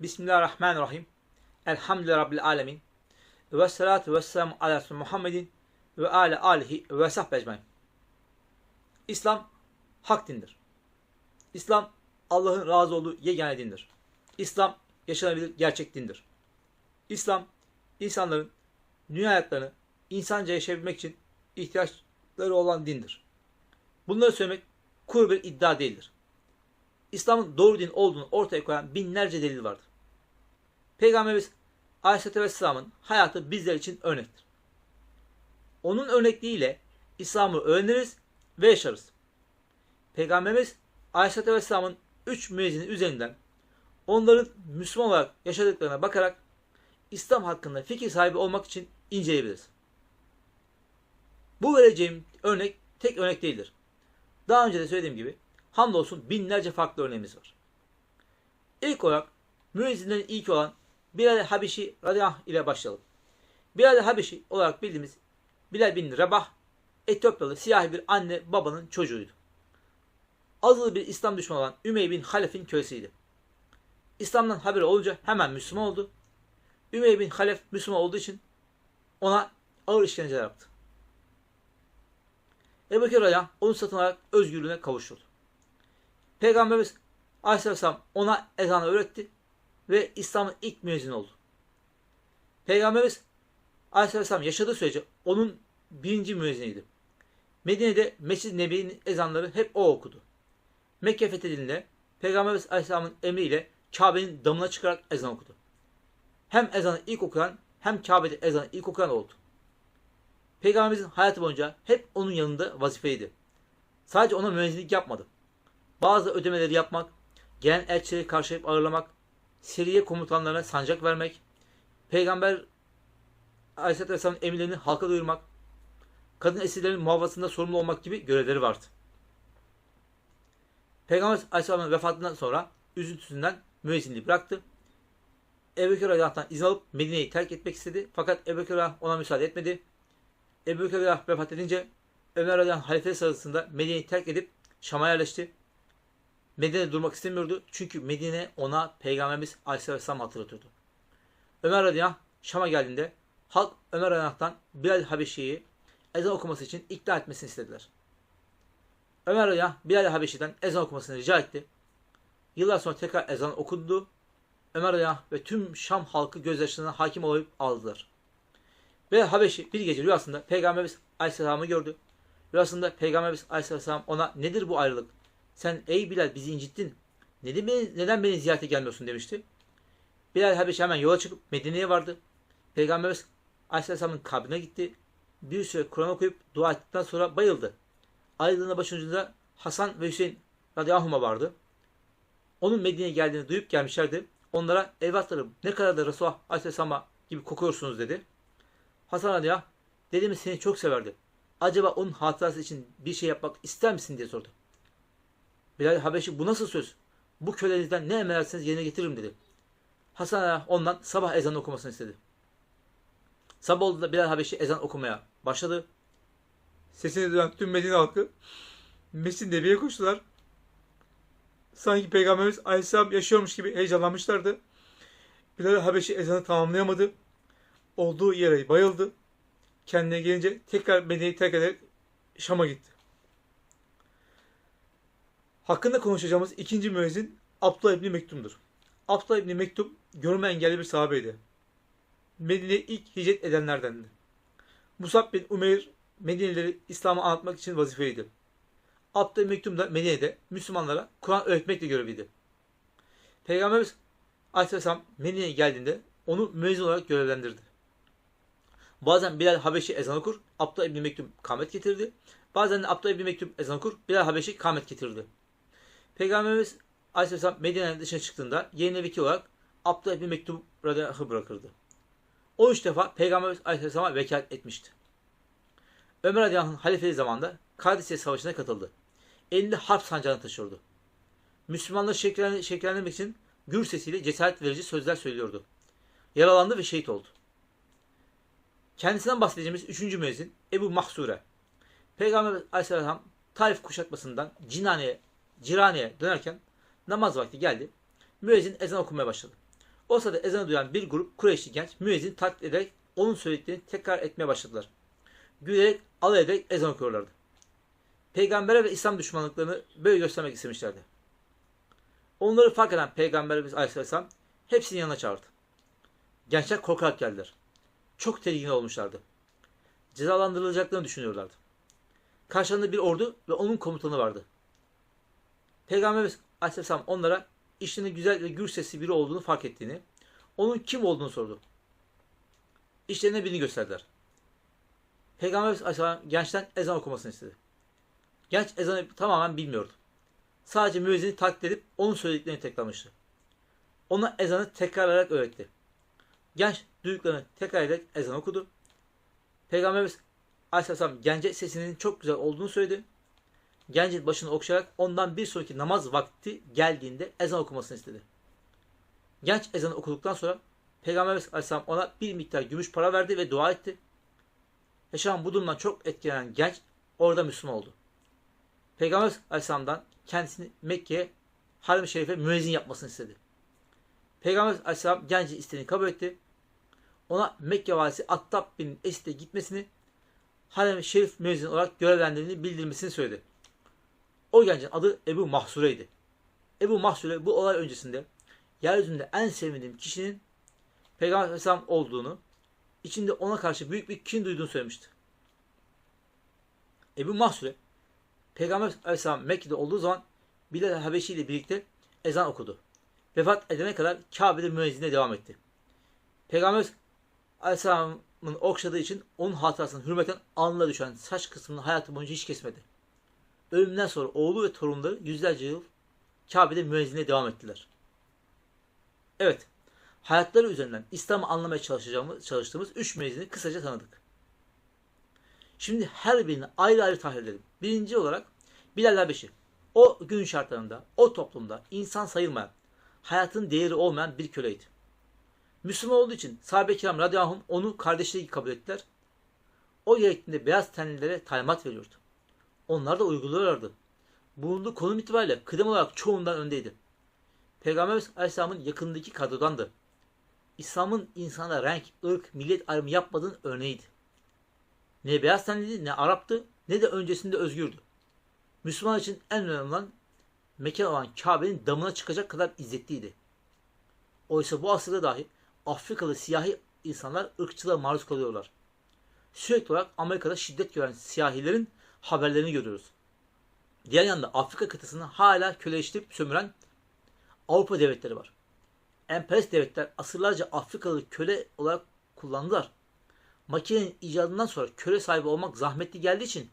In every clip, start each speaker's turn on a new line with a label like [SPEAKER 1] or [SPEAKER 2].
[SPEAKER 1] Bismillahirrahmanirrahim. Elhamdülillahi Rabbil alemin. Ve salatu ve selamu ala Muhammedin ve ala alihi ve sahbe ecmain. İslam hak dindir. İslam Allah'ın razı olduğu yegane dindir. İslam yaşanabilir gerçek dindir. İslam insanların dünya hayatlarını insanca yaşayabilmek için ihtiyaçları olan dindir. Bunları söylemek kuru bir iddia değildir. İslam'ın doğru din olduğunu ortaya koyan binlerce delil vardır. Peygamberimiz Aleyhisselatü Vesselam'ın hayatı bizler için örnektir. Onun örnekliğiyle İslam'ı öğreniriz ve yaşarız. Peygamberimiz Aleyhisselatü Vesselam'ın üç müezzinin üzerinden onların Müslüman olarak yaşadıklarına bakarak İslam hakkında fikir sahibi olmak için inceleyebiliriz. Bu vereceğim örnek tek örnek değildir. Daha önce de söylediğim gibi hamdolsun binlerce farklı örneğimiz var. İlk olarak müezzinlerin ilk olan Bilal Habişi radıyallahu ile başlayalım. Bilal Habişi olarak bildiğimiz Bilal bin Rabah Etiyopyalı siyahi bir anne babanın çocuğuydu. Azılı bir İslam düşmanı olan Ümey bin Halef'in kölesiydi. İslam'dan haberi olunca hemen Müslüman oldu. Ümey bin Halef Müslüman olduğu için ona ağır işkenceler yaptı. Ebu Radıyallahu onu satın alarak özgürlüğüne kavuşturdu. Peygamberimiz Aleyhisselam ona ezanı öğretti ve İslam'ın ilk müezzini oldu. Peygamberimiz Aleyhisselam yaşadığı sürece onun birinci müezziniydi. Medine'de Mescid-i Nebi'nin ezanları hep o okudu. Mekke fethedildiğinde Peygamberimiz Aleyhisselam'ın emriyle Kabe'nin damına çıkarak ezan okudu. Hem ezanı ilk okuyan hem Kabe'de ezanı ilk okuyan oldu. Peygamberimizin hayatı boyunca hep onun yanında vazifeydi. Sadece ona müezzinlik yapmadı. Bazı ödemeleri yapmak, gelen elçileri karşılayıp ağırlamak, seriye komutanlarına sancak vermek, Peygamber Aleyhisselatü Vesselam'ın emirlerini halka duyurmak, kadın esirlerin muhafazasında sorumlu olmak gibi görevleri vardı. Peygamber Aleyhisselam'ın vefatından sonra üzüntüsünden müezzinliği bıraktı. Ebu Bekir izin alıp Medine'yi terk etmek istedi. Fakat Ebu Bekir ona müsaade etmedi. Ebu Bekir vefat edince Ömer Radıyallahu halife sırasında Medine'yi terk edip Şam'a yerleşti. Medine'de durmak istemiyordu. Çünkü Medine ona Peygamberimiz Aleyhisselam hatırlatıyordu. Ömer Radıyallahu Şam'a geldiğinde halk Ömer Radıyallahu Bilal Habeşi'yi ezan okuması için ikna etmesini istediler. Ömer Radıyallahu Bilal Habeşi'den ezan okumasını rica etti. Yıllar sonra tekrar ezan okundu. Ömer Radıyallahu ve tüm Şam halkı gözyaşlarına hakim olup aldılar. Ve Habeşi bir gece rüyasında Peygamberimiz Aleyhisselam'ı gördü. Rüyasında Peygamberimiz Aleyhisselam ona nedir bu ayrılık? Sen ey Bilal bizi incittin. Neden beni, neden beni ziyarete gelmiyorsun demişti. Bilal Habeşi hemen yola çıkıp Medine'ye vardı. Peygamberimiz Aleyhisselam'ın kabrine gitti. Bir süre Kur'an okuyup dua ettikten sonra bayıldı. Ayrılığında başucunda Hasan ve Hüseyin radıyallahu vardı. Onun Medine'ye geldiğini duyup gelmişlerdi. Onlara evlatlarım ne kadar da Resulullah Aleyhisselam'a gibi kokuyorsunuz dedi. Hasan radıyallahu dedemiz seni çok severdi. Acaba onun hatırası için bir şey yapmak ister misin diye sordu. Bilal Habeşi bu nasıl söz? Bu kölenizden ne emrederseniz yerine getiririm dedi. Hasan Ağa ondan sabah ezanı okumasını istedi. Sabah olduğunda Bilal Habeşi ezan okumaya başladı. Sesini duyan tüm Medine halkı Mescid Nebi'ye koştular. Sanki Peygamberimiz Aleyhisselam yaşıyormuş gibi heyecanlanmışlardı. Bilal Habeşi ezanı tamamlayamadı. Olduğu yere bayıldı. Kendine gelince tekrar Medine'yi terk ederek Şam'a gitti. Hakkında konuşacağımız ikinci müezzin Abdullah İbni Mektum'dur. Abdullah İbni Mektum görme engelli bir sahabeydi. Medine'ye ilk hicret edenlerdendi. Musab bin Umeyr Medine'leri İslam'ı anlatmak için vazifeliydi. Abdullah Mektum da Medine'de Müslümanlara Kur'an öğretmekle görevliydi. Peygamberimiz Aleyhisselam Medine'ye geldiğinde onu müezzin olarak görevlendirdi. Bazen Bilal Habeşi ezan okur, Abdullah İbni Mektum kamet getirdi. Bazen de Abdullah İbni Mektum ezan okur, Bilal Habeşi kamet getirdi. Peygamberimiz Aleyhisselam Medine'nin dışına çıktığında yerine vekil olarak Abdullah İbni Mektum radıyallahu bırakırdı. O üç defa Peygamberimiz Aleyhisselam'a vekalet etmişti. Ömer radıyallahu halifeliği zamanında Kadisiye Savaşı'na katıldı. Elinde harp sancağını taşıyordu. Müslümanları şekillendirmek için gür sesiyle cesaret verici sözler söylüyordu. Yaralandı ve şehit oldu. Kendisinden bahsedeceğimiz üçüncü müezzin Ebu Mahsure. Peygamber Aleyhisselam Taif kuşatmasından Cinane'ye, Cirane'ye dönerken namaz vakti geldi. Müezzin ezan okumaya başladı. O sırada ezanı duyan bir grup Kureyşli genç müezzin taklit ederek onun söylediklerini tekrar etmeye başladılar. Gülerek, alay ederek ezan okuyorlardı. Peygambere ve İslam düşmanlıklarını böyle göstermek istemişlerdi. Onları fark eden Peygamberimiz Aleyhisselam hepsini yanına çağırdı. Gençler korkarak geldiler. Çok tedirgin olmuşlardı. Cezalandırılacaklarını düşünüyorlardı. Karşılarında bir ordu ve onun komutanı vardı. Peygamberimiz Aleyhisselam onlara işlerinde güzel ve gür sesli biri olduğunu fark ettiğini, onun kim olduğunu sordu. İşlerine birini gösterdiler. Peygamberimiz Aleyhisselam gençten ezan okumasını istedi. Genç ezanı tamamen bilmiyordu. Sadece müezzini taklit edip onun söylediklerini tekrarlamıştı. Ona ezanı tekrarlayarak öğretti. Genç duyduklarını tekrar ederek ezan okudu. Peygamberimiz Aleyhisselam gence sesinin çok güzel olduğunu söyledi. Gencin başını okşayarak ondan bir sonraki namaz vakti geldiğinde ezan okumasını istedi. Genç ezanı okuduktan sonra Peygamberimiz Aleyhisselam ona bir miktar gümüş para verdi ve dua etti. Yaşanan bu durumdan çok etkilenen genç orada Müslüman oldu. Peygamberimiz Aleyhisselam'dan kendisini Mekke'ye Harim-i Şerif'e müezzin yapmasını istedi. Peygamberimiz Aleyhisselam gencin isteğini kabul etti. Ona Mekke valisi Attab bin Esid'e gitmesini Harem-i Şerif müezzin olarak görevlendirildiğini bildirmesini söyledi. O gencin adı Ebu Mahsure'ydi. Ebu Mahsure bu olay öncesinde yeryüzünde en sevmediğim kişinin Peygamber Aleyhisselam olduğunu, içinde ona karşı büyük bir kin duyduğunu söylemişti. Ebu Mahsure, Peygamber Aleyhisselam Mekke'de olduğu zaman Bilal Habeşi ile birlikte ezan okudu. Vefat edene kadar Kabe'de müezzine devam etti. Peygamber Aleyhisselam'ın okşadığı için onun hatırasına hürmeten alnına düşen saç kısmını hayatı boyunca hiç kesmedi. Ölümünden sonra oğlu ve torunları yüzlerce yıl Kabe'de müezzine devam ettiler. Evet, hayatları üzerinden İslam'ı anlamaya çalışacağımız, çalıştığımız üç müezzini kısaca tanıdık. Şimdi her birini ayrı ayrı tahlil edelim. Birinci olarak Bilal Habeşi. O gün şartlarında, o toplumda insan sayılmayan, hayatın değeri olmayan bir köleydi. Müslüman olduğu için sahabe-i kiram radıyallahu onu kardeşliği kabul ettiler. O gerektiğinde beyaz tenlilere talimat veriyordu. Onlar da uyguluyorlardı. Bulunduğu konum itibariyle kıdem olarak çoğundan öndeydi. Peygamberimiz Aleyhisselam'ın yakındaki kadrodandı. İslam'ın insana renk, ırk, millet ayrımı yapmadığının örneğiydi. Ne beyaz tenliydi, ne Arap'tı, ne de öncesinde özgürdü. Müslüman için en önemli olan mekan olan Kabe'nin damına çıkacak kadar izzetliydi. Oysa bu asırda dahi Afrikalı siyahi insanlar ırkçılığa maruz kalıyorlar. Sürekli olarak Amerika'da şiddet gören siyahilerin haberlerini görüyoruz. Diğer yanda Afrika kıtasını hala köleleştirip sömüren Avrupa devletleri var. Emperyalist devletler asırlarca Afrikalı köle olarak kullandılar. Makinenin icadından sonra köle sahibi olmak zahmetli geldiği için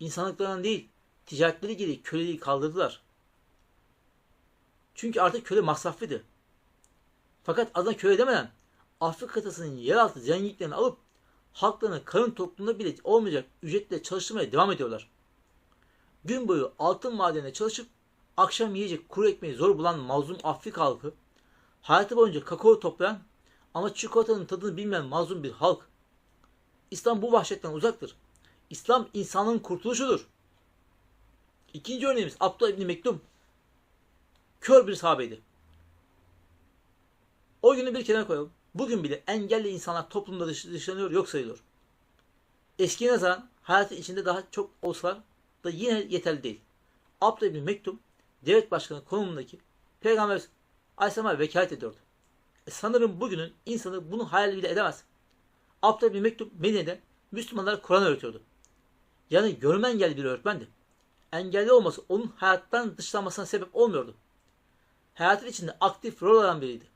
[SPEAKER 1] insanlıklarından değil ticaretleri gereği köleliği kaldırdılar. Çünkü artık köle masraflıydı. Fakat adına köle demeden Afrika kıtasının yeraltı zenginliklerini alıp halklarını karın toplumunda bile olmayacak ücretle çalıştırmaya devam ediyorlar. Gün boyu altın madenine çalışıp akşam yiyecek kuru ekmeği zor bulan mazlum Afrika halkı, hayatı boyunca kakao toplayan ama çikolatanın tadını bilmeyen mazlum bir halk. İslam bu vahşetten uzaktır. İslam insanın kurtuluşudur. İkinci örneğimiz Abdullah İbni Mektum. Kör bir sahabeydi. O günü bir kenara koyalım. Bugün bile engelli insanlar toplumda dışlanıyor, yok sayılıyor. Eskiye nazaran hayatı içinde daha çok olsalar da yine yeterli değil. Abdullah İbni Mektum, devlet başkanı konumundaki Peygamber Aleyhisselam'a vekalet ediyordu. E sanırım bugünün insanı bunu hayal bile edemez. Abdullah İbni Mektum Medine'de Müslümanlara Kur'an öğretiyordu. Yani görme engelli bir öğretmendi. Engelli olması onun hayattan dışlanmasına sebep olmuyordu. Hayatın içinde aktif rol alan biriydi.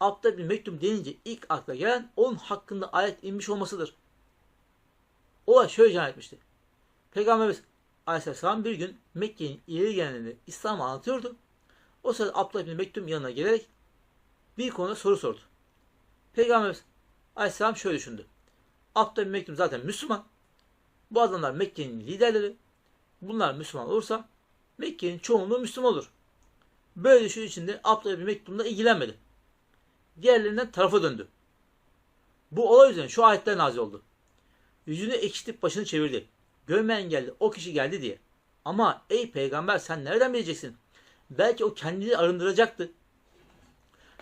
[SPEAKER 1] Abdullah bin Mektum denince ilk akla gelen onun hakkında ayet inmiş olmasıdır. Olay şöyle can etmişti. Peygamberimiz Aleyhisselam bir gün Mekke'nin ileri gelenlerini İslam'ı anlatıyordu. O sırada Abdullah bin Mektum yanına gelerek bir konuda soru sordu. Peygamberimiz Aleyhisselam şöyle düşündü. Abdullah bin Mektum zaten Müslüman. Bu adamlar Mekke'nin liderleri. Bunlar Müslüman olursa Mekke'nin çoğunluğu Müslüman olur. Böyle düşündüğü için de Abdullah bin Mektum'la ilgilenmedi diğerlerinden tarafa döndü. Bu olay üzerine şu ayetler nazil oldu. Yüzünü ekşitip başını çevirdi. Görme engelli o kişi geldi diye. Ama ey peygamber sen nereden bileceksin? Belki o kendini arındıracaktı.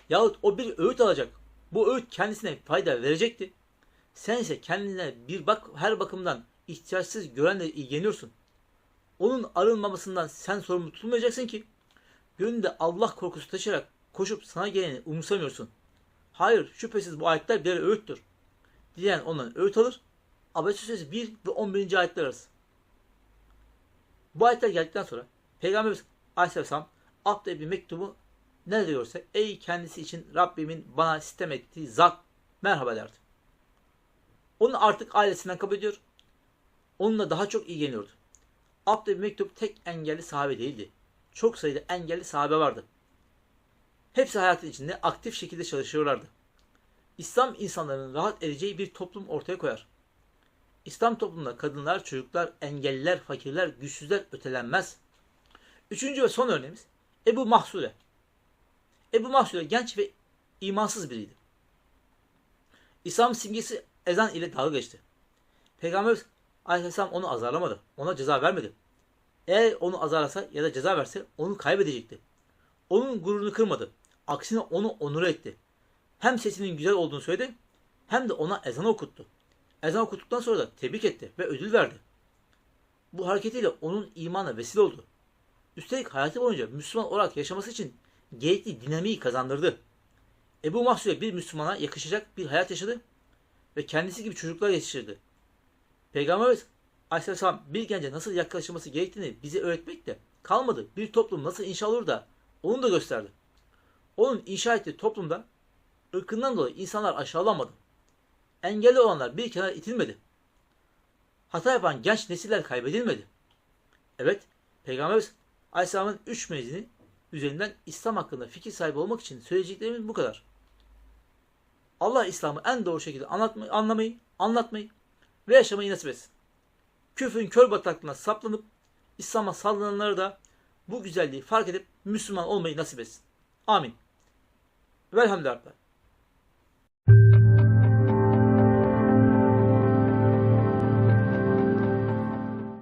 [SPEAKER 1] Yahut o bir öğüt alacak. Bu öğüt kendisine fayda verecekti. Sen ise kendine bir bak her bakımdan ihtiyaçsız görenle ilgileniyorsun. Onun arınmamasından sen sorumlu tutulmayacaksın ki. Gönlünde Allah korkusu taşıyarak koşup sana geleni umursamıyorsun. Hayır şüphesiz bu ayetler birer öğüttür. Diyen ondan öğüt alır. Abdest Suresi 1 ve 11. ayetler arası. Bu ayetler geldikten sonra Peygamberimiz Aleyhisselam Abd'e bir mektubu nerede görse ey kendisi için Rabbimin bana sistem ettiği zat merhaba derdi. Onu artık ailesinden kabul ediyor. Onunla daha çok ilgileniyordu. Abd'e bir mektup tek engelli sahabe değildi. Çok sayıda engelli sahabe vardı. Hepsi hayatın içinde aktif şekilde çalışıyorlardı. İslam insanların rahat edeceği bir toplum ortaya koyar. İslam toplumunda kadınlar, çocuklar, engelliler, fakirler, güçsüzler ötelenmez. Üçüncü ve son örneğimiz Ebu Mahsure. Ebu Mahsure genç ve imansız biriydi. İslam simgesi ezan ile dalga geçti. Peygamber Aleyhisselam onu azarlamadı. Ona ceza vermedi. Eğer onu azarlasa ya da ceza verse onu kaybedecekti. Onun gururunu kırmadı. Aksine onu onur etti. Hem sesinin güzel olduğunu söyledi hem de ona ezan okuttu. Ezan okuttuktan sonra da tebrik etti ve ödül verdi. Bu hareketiyle onun imana vesile oldu. Üstelik hayatı boyunca Müslüman olarak yaşaması için gerekli dinamiği kazandırdı. Ebu Mahsure bir Müslümana yakışacak bir hayat yaşadı ve kendisi gibi çocuklar yetiştirdi. Peygamberimiz Aleyhisselam bir gence nasıl yaklaşılması gerektiğini bize öğretmekle kalmadı. Bir toplum nasıl inşa olur da onu da gösterdi. Onun inşa ettiği toplumda ırkından dolayı insanlar aşağılanmadı. Engelli olanlar bir kenara itilmedi. Hata yapan genç nesiller kaybedilmedi. Evet, Peygamberimiz Aleyhisselam'ın üç mezini üzerinden İslam hakkında fikir sahibi olmak için söyleyeceklerimiz bu kadar. Allah İslam'ı en doğru şekilde anlatmayı, anlamayı, anlatmayı ve yaşamayı nasip etsin. Küfrün kör bataklığına saplanıp İslam'a sallananları da bu güzelliği fark edip Müslüman olmayı nasip etsin. Amin. Velhamdülillah.